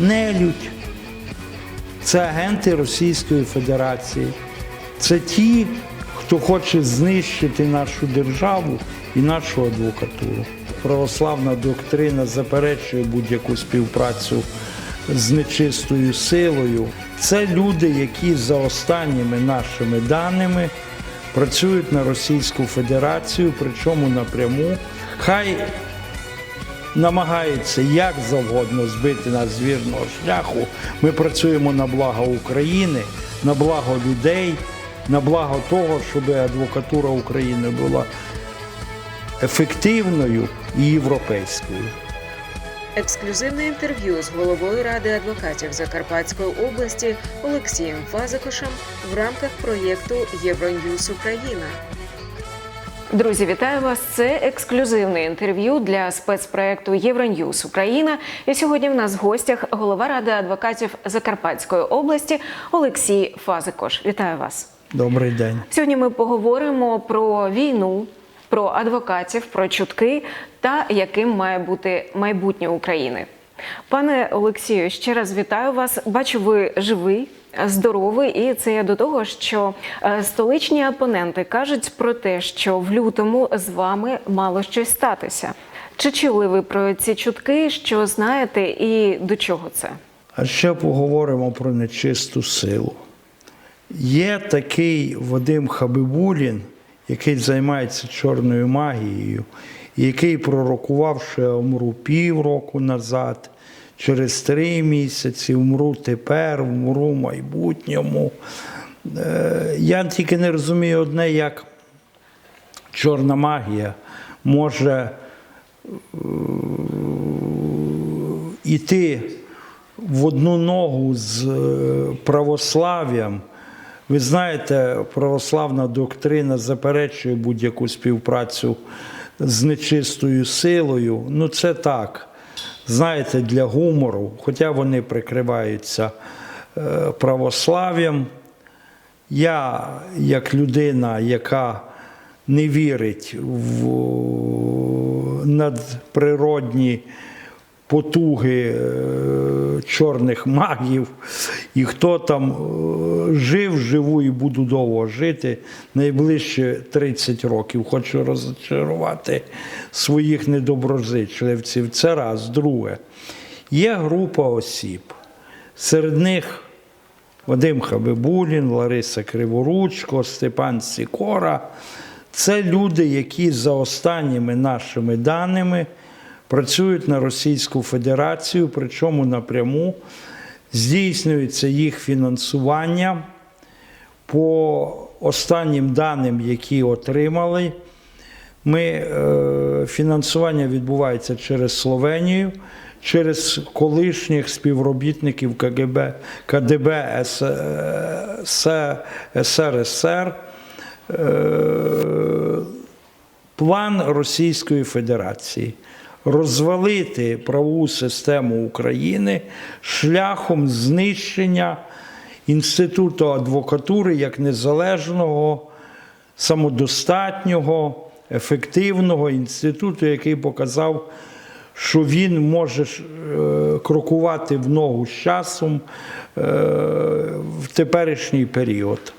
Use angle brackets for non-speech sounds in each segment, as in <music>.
нелюдь. Це агенти Російської Федерації. Це ті, хто хоче знищити нашу державу і нашу адвокатуру. Православна доктрина заперечує будь-яку співпрацю з нечистою силою. Це люди, які за останніми нашими даними працюють на Російську Федерацію, причому напряму. Хай намагаються як завгодно збити нас з вірного шляху. Ми працюємо на благо України, на благо людей, на благо того, щоб адвокатура України була ефективною і європейською. Ексклюзивне інтерв'ю з головою ради адвокатів Закарпатської області Олексієм Фазикошем в рамках проєкту Євроньюз Україна. Друзі, вітаю вас! Це ексклюзивне інтерв'ю для спецпроекту Євроньюз Україна. І сьогодні в нас в гостях голова ради адвокатів Закарпатської області Олексій Фазикош. Вітаю вас! Добрий день. Сьогодні ми поговоримо про війну, про адвокатів, про чутки та яким має бути майбутнє України. Пане Олексію, ще раз вітаю вас. Бачу, ви живий, здоровий, і це я до того, що е, столичні опоненти кажуть про те, що в лютому з вами мало щось статися. Чи чули ви про ці чутки? Що знаєте, і до чого це? А ще поговоримо про нечисту силу. Є такий Вадим Хабибулін, який займається чорною магією, який пророкував, що я умру півроку назад, через три місяці, умру тепер, умру в майбутньому. Е, Я тільки не розумію одне, як чорна магія може іти в одну ногу з е, православ'ям. Ви знаєте, православна доктрина заперечує будь-яку співпрацю з нечистою силою. Ну, це так, знаєте, для гумору, хоча вони прикриваються е, православ'ям. Я, як людина, яка не вірить в надприродні потуги е, чорних магів, і хто там е, жив, живу і буду довго жити найближче 30 років. Хочу розчарувати своїх недоброзичливців. Це раз. Друге, є група осіб. Серед них Вадим Хабибулін, Лариса Криворучко, Степан Сікора. Це люди, які за останніми нашими даними працюють на Російську Федерацію, причому напряму здійснюється їх фінансування. По останнім даним, які отримали, ми, е, фінансування відбувається через Словенію, через колишніх співробітників КГБ, КДБ С, С, СРСР. Е, план Російської Федерації розвалити правову систему України шляхом знищення інституту адвокатури як незалежного, самодостатнього, ефективного інституту, який показав, що він може е, крокувати в ногу з часом е, в теперішній період.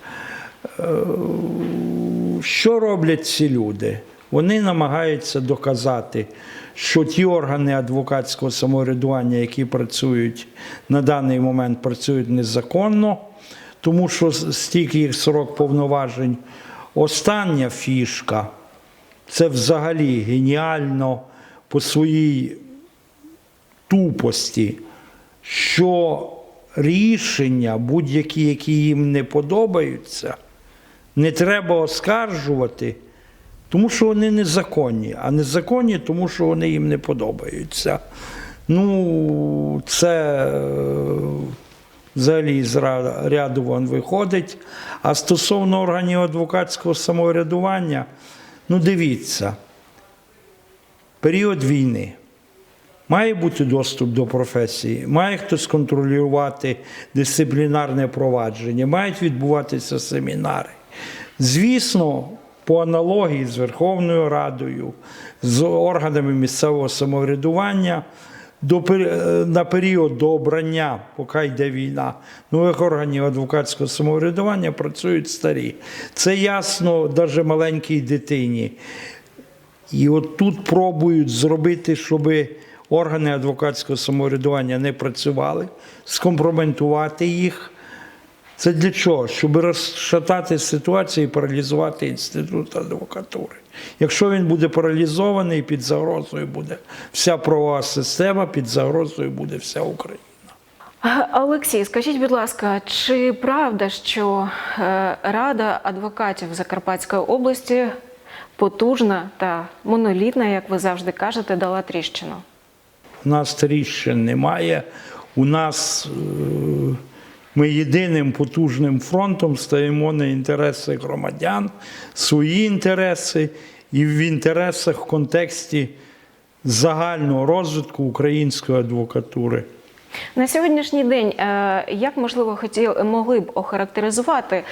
Що роблять ці люди? Вони намагаються доказати, що ті органи адвокатського самоврядування, які працюють на даний момент, працюють незаконно, тому що стільки їх срок повноважень. Остання фішка це взагалі геніально по своїй тупості, що рішення, будь-які, які їм не подобаються, не треба оскаржувати, тому що вони незаконні, а незаконні, тому що вони їм не подобаються. Ну, це е, взагалі з ряду вон виходить. А стосовно органів адвокатського самоврядування, ну дивіться, період війни. Має бути доступ до професії, має хтось контролювати дисциплінарне провадження, мають відбуватися семінари. Звісно, по аналогії з Верховною Радою, з органами місцевого самоврядування, до, е, на період до обрання, поки йде війна, нових органів адвокатського самоврядування працюють старі. Це ясно навіть маленькій дитині. І от тут пробують зробити, щоб органи адвокатського самоврядування не працювали, скомпрометувати їх. Це для чого? Щоб розшатати ситуацію і паралізувати інститут адвокатури. Якщо він буде паралізований, під загрозою буде вся правова система, під загрозою буде вся Україна. Олексій, скажіть, будь ласка, чи правда, що е, Рада адвокатів Закарпатської області потужна та монолітна, як ви завжди кажете, дала тріщину? У нас тріщин немає. У нас е, ми єдиним потужним фронтом стоїмо на інтереси громадян, свої інтереси і в інтересах в контексті загального розвитку української адвокатури. На сьогоднішній день, е, як можливо хотіли могли б охарактеризувати е,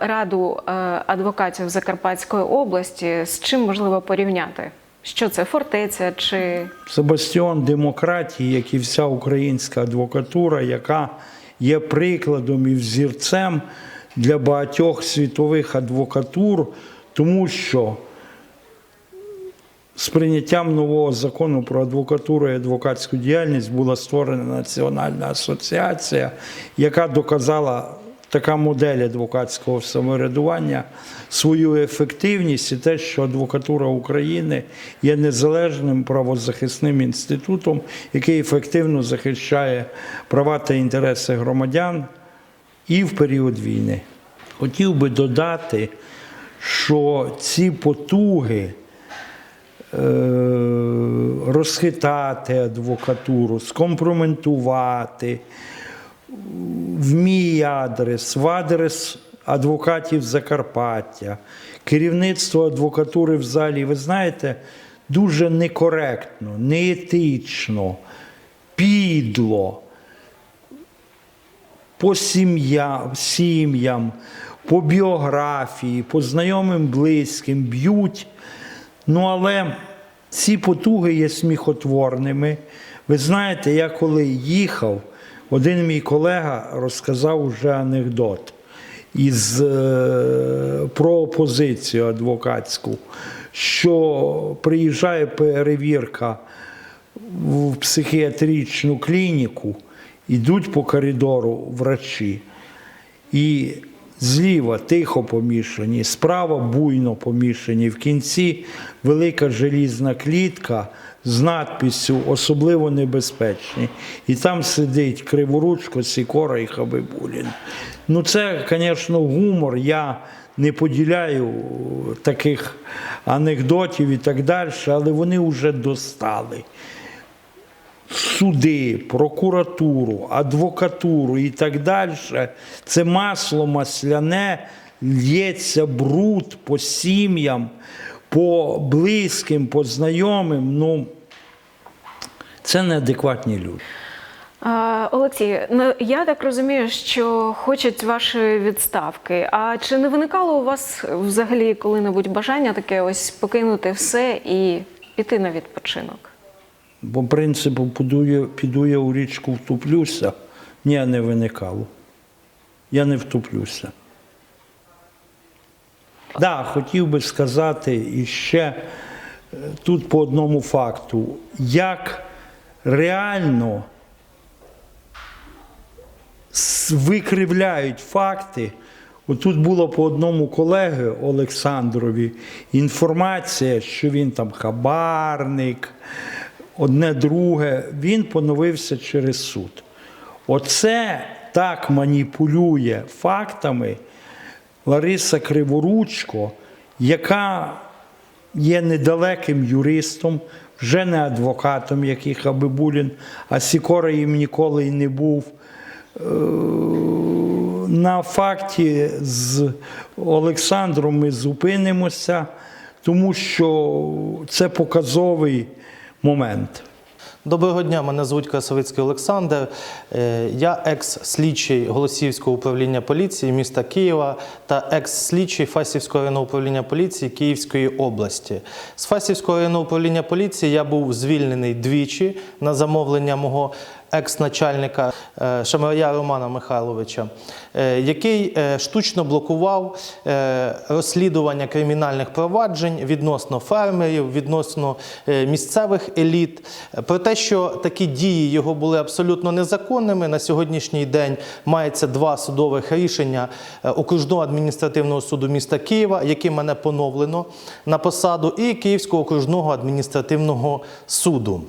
раду е, адвокатів Закарпатської області? З чим можливо порівняти? Що це фортеця чи Це бастіон демократії, як і вся українська адвокатура, яка є прикладом і взірцем для багатьох світових адвокатур, тому що з прийняттям нового закону про адвокатуру і адвокатську діяльність була створена національна асоціація, яка доказала така модель адвокатського самоврядування свою ефективність і те, що адвокатура України є незалежним правозахисним інститутом, який ефективно захищає права та інтереси громадян і в період війни. Хотів би додати, що ці потуги е, розхитати адвокатуру, скомпрометувати в мій адрес, в адрес адвокатів Закарпаття, керівництво адвокатури в залі, ви знаєте, дуже некоректно, неетично, підло по сім'ям, по біографії, по знайомим близьким б'ють. Ну, але ці потуги є сміхотворними. Ви знаєте, я коли їхав, один мій колега розказав уже анекдот із, е, про опозицію адвокатську, що приїжджає перевірка в психіатричну клініку, йдуть по коридору врачі, і зліва тихо помішані, справа буйно помішані. В кінці велика желізна клітка з надписю особливо небезпечні. І там сидить Криворучко, Сікора і Хабибулін. Ну, це, звісно, гумор. Я не поділяю таких анекдотів і так далі, але вони вже достали суди, прокуратуру, адвокатуру і так далі, це масло масляне, лється бруд по сім'ям, по близьким, по знайомим. Ну, це неадекватні люди. Олексій, ну я так розумію, що хочуть вашої відставки. А чи не виникало у вас взагалі коли-небудь бажання таке ось покинути все і піти на відпочинок? По принципу, піду я, піду я у річку втуплюся. Ні, не виникало. Я не втуплюся. Да, хотів би сказати іще е, тут по одному факту, як реально викривляють факти. Отут було по одному колеги Олександрові інформація, що він там хабарник, одне друге, він поновився через суд. Оце так маніпулює фактами Лариса Криворучко, яка є недалеким юристом, вже не адвокатом, як і Хабибулін, а Сікора їм ніколи й не був. Е, На факті з Олександром ми зупинимося, тому що це показовий момент. Доброго дня, мене звуть Красовицький Олександр. Е, Я екс-слідчий Голосіївського управління поліції міста Києва та екс-слідчий Фасівського районного управління поліції Київської області. З Фасівського районного управління поліції я був звільнений двічі на замовлення мого екс-начальника е, Шамарая Романа Михайловича, е, який е, штучно блокував розслідування кримінальних проваджень відносно фермерів, відносно місцевих еліт. Про те, що такі дії його були абсолютно незаконними. На сьогоднішній день мається два судових рішення окружного адміністративного суду міста Києва, яким мене поновлено на посаду, і Київського окружного адміністративного суду.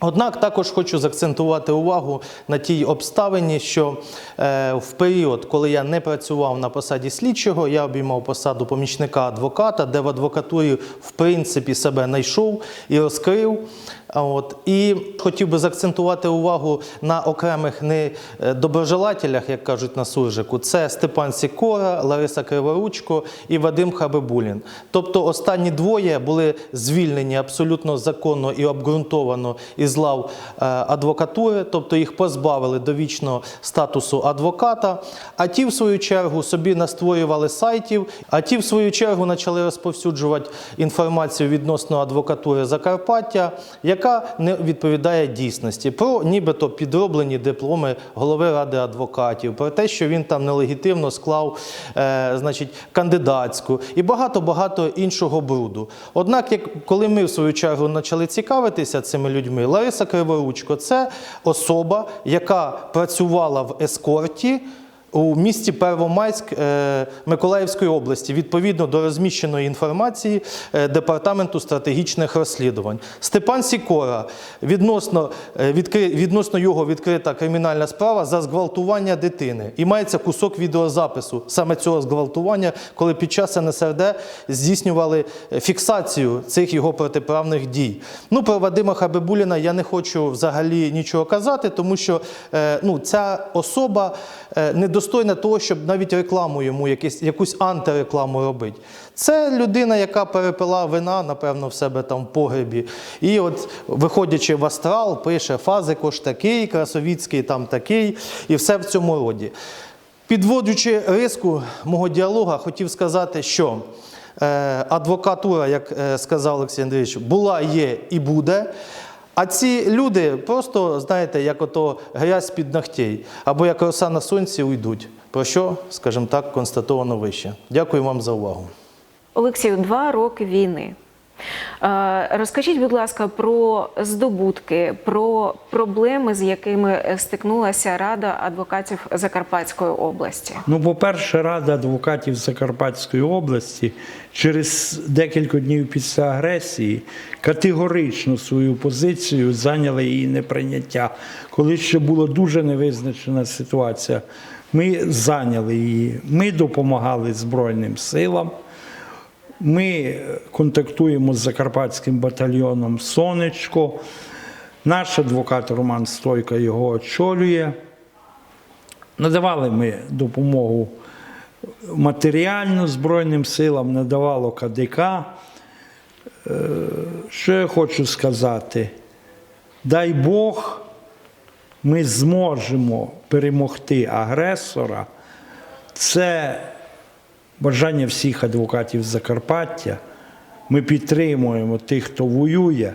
Однак також хочу заакцентувати увагу на тій обставині, що е, в період, коли я не працював на посаді слідчого, я обіймав посаду помічника адвоката, де в адвокатурі в принципі себе знайшов і розкрив. От і хотів би заакцентувати увагу на окремих недоброжелателях, як кажуть на суржику. Це Степан Сікора, Лариса Криворучко і Вадим Хабибулін. Тобто останні двоє були звільнені абсолютно законно і обґрунтовано із лав е, адвокатури, тобто їх позбавили довічного статусу адвоката. А ті, в свою чергу, собі настворювали сайтів, а ті, в свою чергу, почали розповсюджувати інформацію відносно адвокатури Закарпаття, яка не відповідає дійсності, про нібито підроблені дипломи голови ради адвокатів, про те, що він там нелегітимно склав е, значить, кандидатську і багато-багато іншого бруду. Однак, як коли ми в свою чергу почали цікавитися цими людьми, Лариса Криворучко це особа, яка працювала в ескорті. У місті Первомайськ е, Миколаївської області відповідно до розміщеної інформації е, Департаменту стратегічних розслідувань. Степан Сікора відносно, е, відносно його відкрита кримінальна справа за зґвалтування дитини. І мається кусок відеозапису саме цього зґвалтування, коли під час НСРД здійснювали фіксацію цих його протиправних дій. Ну про Вадима Хабибуліна я не хочу взагалі нічого казати, тому що ну, ця особа е, недостойна того, щоб навіть рекламу йому, якісь, якусь антирекламу робити. Це людина, яка перепила вина, напевно, в себе там в погребі. І от, виходячи в астрал, пише Фазикош такий, Красовіцький там такий, і все в цьому роді. Підводячи риску мого діалога, хотів сказати, що е, адвокатура, як е, сказав Олексій Андрійович, була, є і буде. А ці люди просто, знаєте, як ото грязь під ногтей, або як роса на сонці уйдуть. Про що, скажімо так, констатовано вище. Дякую вам за увагу. Олексію, два роки війни. Е, Розкажіть, будь ласка, про здобутки, про проблеми, з якими стикнулася Рада адвокатів Закарпатської області. Ну, по-перше, Рада адвокатів Закарпатської області через декілька днів після агресії категорично свою позицію зайняла її неприйняття. Коли ще була дуже невизначена ситуація, ми зайняли її. Ми допомагали Збройним силам. Ми контактуємо з Закарпатським батальйоном Сонечко. Наш адвокат Роман Стойка його очолює. Надавали ми допомогу матеріальну Збройним силам, надавало КДК. Е, Що я хочу сказати? Дай Бог, ми зможемо перемогти агресора. Це бажання всіх адвокатів Закарпаття. Ми підтримуємо тих, хто воює.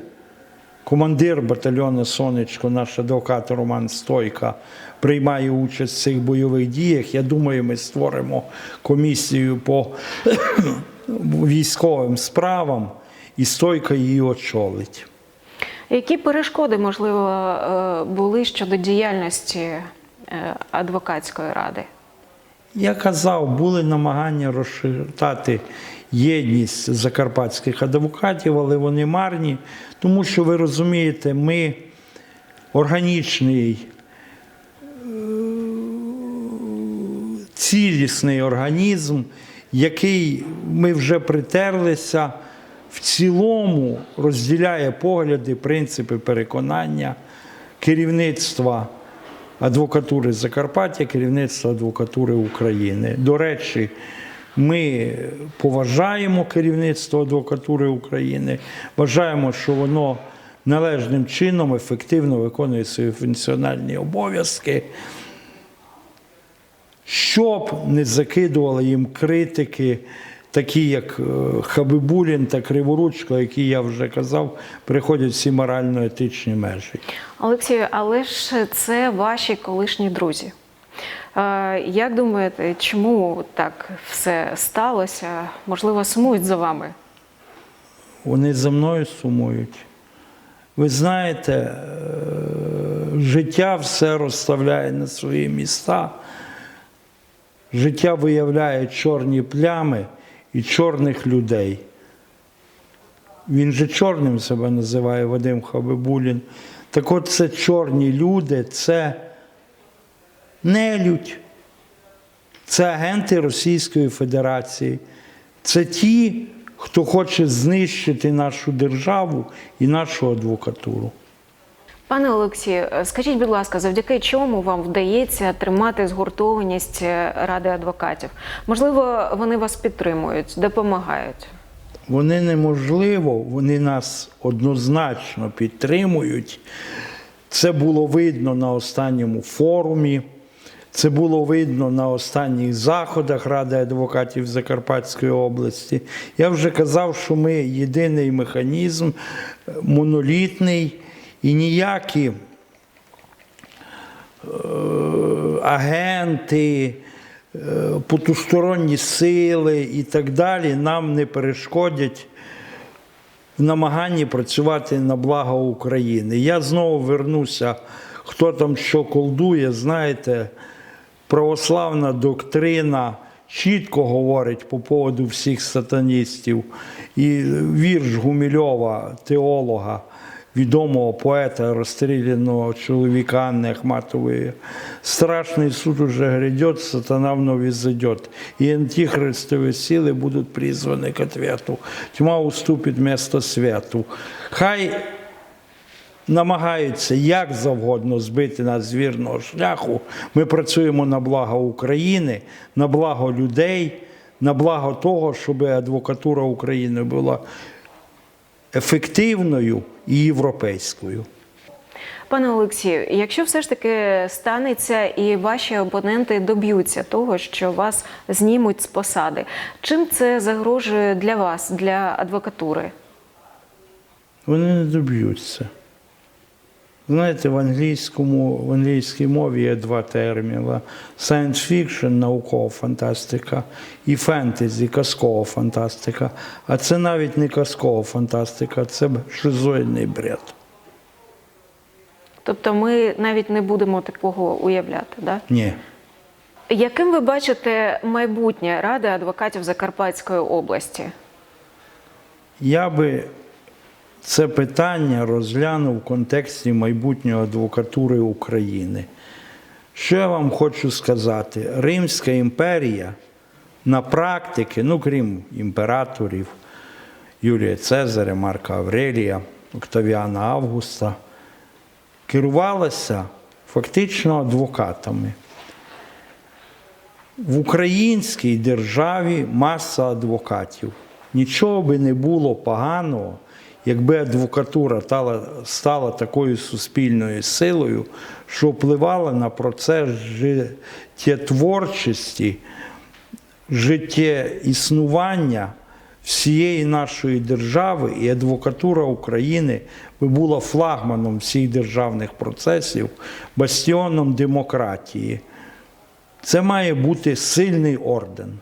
Командир батальйону Сонечко, наш адвокат Роман Стойка, приймає участь в цих бойових діях. Я думаю, ми створимо комісію по <coughs> військовим справам, і Стойка її очолить. Які перешкоди, можливо, е, були щодо діяльності е, адвокатської ради? Я казав, були намагання розширити єдність закарпатських адвокатів, але вони марні, тому що ви розумієте, ми органічний, е, цілісний організм, який ми вже притерлися, в цілому розділяє погляди, принципи переконання керівництва адвокатури Закарпаття, керівництва адвокатури України. До речі, ми поважаємо керівництво адвокатури України, вважаємо, що воно належним чином ефективно виконує свої функціональні обов'язки, щоб не закидували їм критики, такі як е, Хабибулін та Криворучко, які я вже казав, приходять всі морально-етичні межі. Олексію, але ж це ваші колишні друзі. Е, Як думаєте, чому так все сталося? Можливо, сумують за вами? Вони за мною сумують. Ви знаєте, е, життя все розставляє на свої міста. Життя виявляє чорні плями і чорних людей. Він же чорним себе називає Вадим Хабибулін. Так от це чорні люди, це нелюдь, це агенти Російської Федерації. Це ті, хто хоче знищити нашу державу і нашу адвокатуру. Пане Олексію, е, скажіть, будь ласка, завдяки чому вам вдається тримати згуртованість е, Ради адвокатів? Можливо, вони вас підтримують, допомагають. Вони неможливо, вони нас однозначно підтримують. Це було видно на останньому форумі, це було видно на останніх заходах Ради адвокатів Закарпатської області. Я вже казав, що ми єдиний механізм, е, монолітний і ніякі е, агенти, е, потусторонні сили і так далі нам не перешкодять в намаганні працювати на благо України. Я знову вернуся, хто там що колдує, знаєте, православна доктрина чітко говорить по поводу всіх сатаністів. І вірш Гумільова, теолога, відомого поета, розстріляного чоловіка Анни Ахматової. Страшний суд уже грядет, сатана вновь изойдет. И антихристовые силы будут призваны к ответу. Тьма уступить место святу. Хай намагаються як завгодно збити нас з вірного шляху. Ми працюємо на благо України, на благо людей, на благо того, щоб адвокатура України була ефективною і європейською. Пане Олексію, якщо все ж таки станеться і ваші опоненти доб'ються того, що вас знімуть з посади, чим це загрожує для вас, для адвокатури? Вони не доб'ються. Знаєте, в англійському, в англійській мові є два терміни: science fiction, наукова фантастика, і фентезі, казкова фантастика. А це навіть не казкова фантастика, це шизоїдний бред. Тобто ми навіть не будемо такого уявляти, да? Ні. Яким ви бачите майбутнє Ради адвокатів Закарпатської області? Я би це питання розглянув в контексті майбутньої адвокатури України. Що я вам хочу сказати? Римська імперія на практики, ну крім імператорів Юлія Цезаря, Марка Аврелія, Октавіана Августа, керувалася фактично адвокатами. В українській державі маса адвокатів. Нічого би не було поганого, якби адвокатура стала, такою суспільною силою, що впливала на процес життєтворчості, життєіснування всієї нашої держави, і адвокатура України би була флагманом всіх державних процесів, бастіоном демократії. Це має бути сильний орден.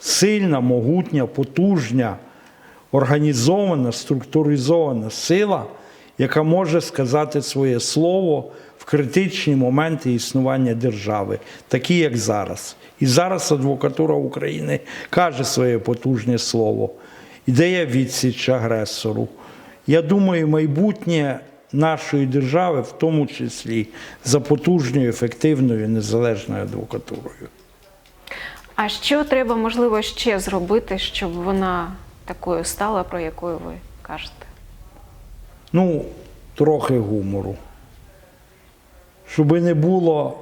Сильна, могутня, потужня, організована, структуризована сила, яка може сказати своє слово в критичні моменти існування держави, такі як зараз. І зараз адвокатура України каже своє потужне слово, і дає відсіч агресору. Я думаю, майбутнє нашої держави, в тому числі за потужною, ефективною, незалежною адвокатурою. А що треба, можливо, ще зробити, щоб вона такою стала, про яку ви кажете? Ну, трохи гумору. Щоб не було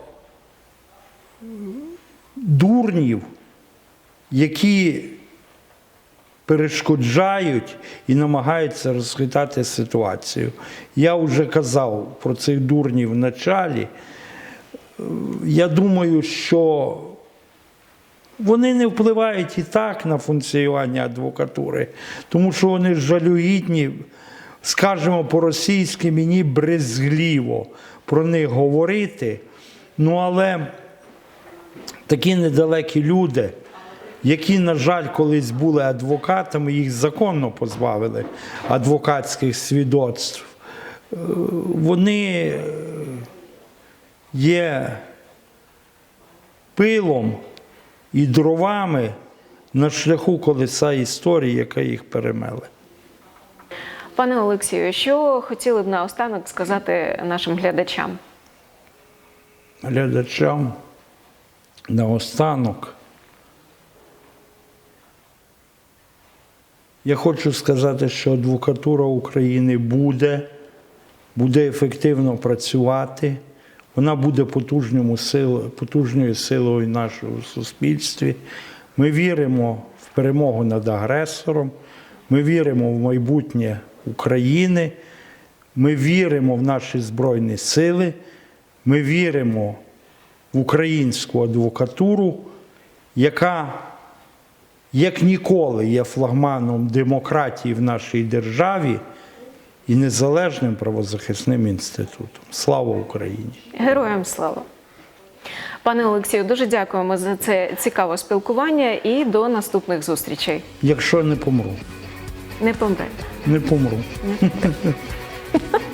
дурнів, які перешкоджають і намагаються розхитати ситуацію. Я вже казав про цих дурнів в началі. Е, Я думаю, що вони не впливають і так на функціонування адвокатури, тому що вони жалюгідні, скажімо по-російськи, мені брезгливо про них говорити. Ну але такі недалекі люди, які, на жаль, колись були адвокатами, їх законно позбавили адвокатських свідоцтв. Е, Вони є пилом і дровами на шляху колеса історії, яка їх перемеле. Пане Олексію, що хотіли б наостанок сказати нашим глядачам? глядачам наостанок. Я хочу сказати, що адвокатура України буде, буде ефективно працювати, вона буде потужному сил, потужною силою в нашому суспільстві. Ми віримо в перемогу над агресором, ми віримо в майбутнє України, ми віримо в наші Збройні сили, ми віримо в українську адвокатуру, яка як ніколи є флагманом демократії в нашій державі і незалежним правозахисним інститутом. Слава Україні! Героям слава! Пане Олексію, дуже дякуємо за це цікаве спілкування і до наступних зустрічей. Якщо не помру, Не помре. не помру. Не помрете. <laughs>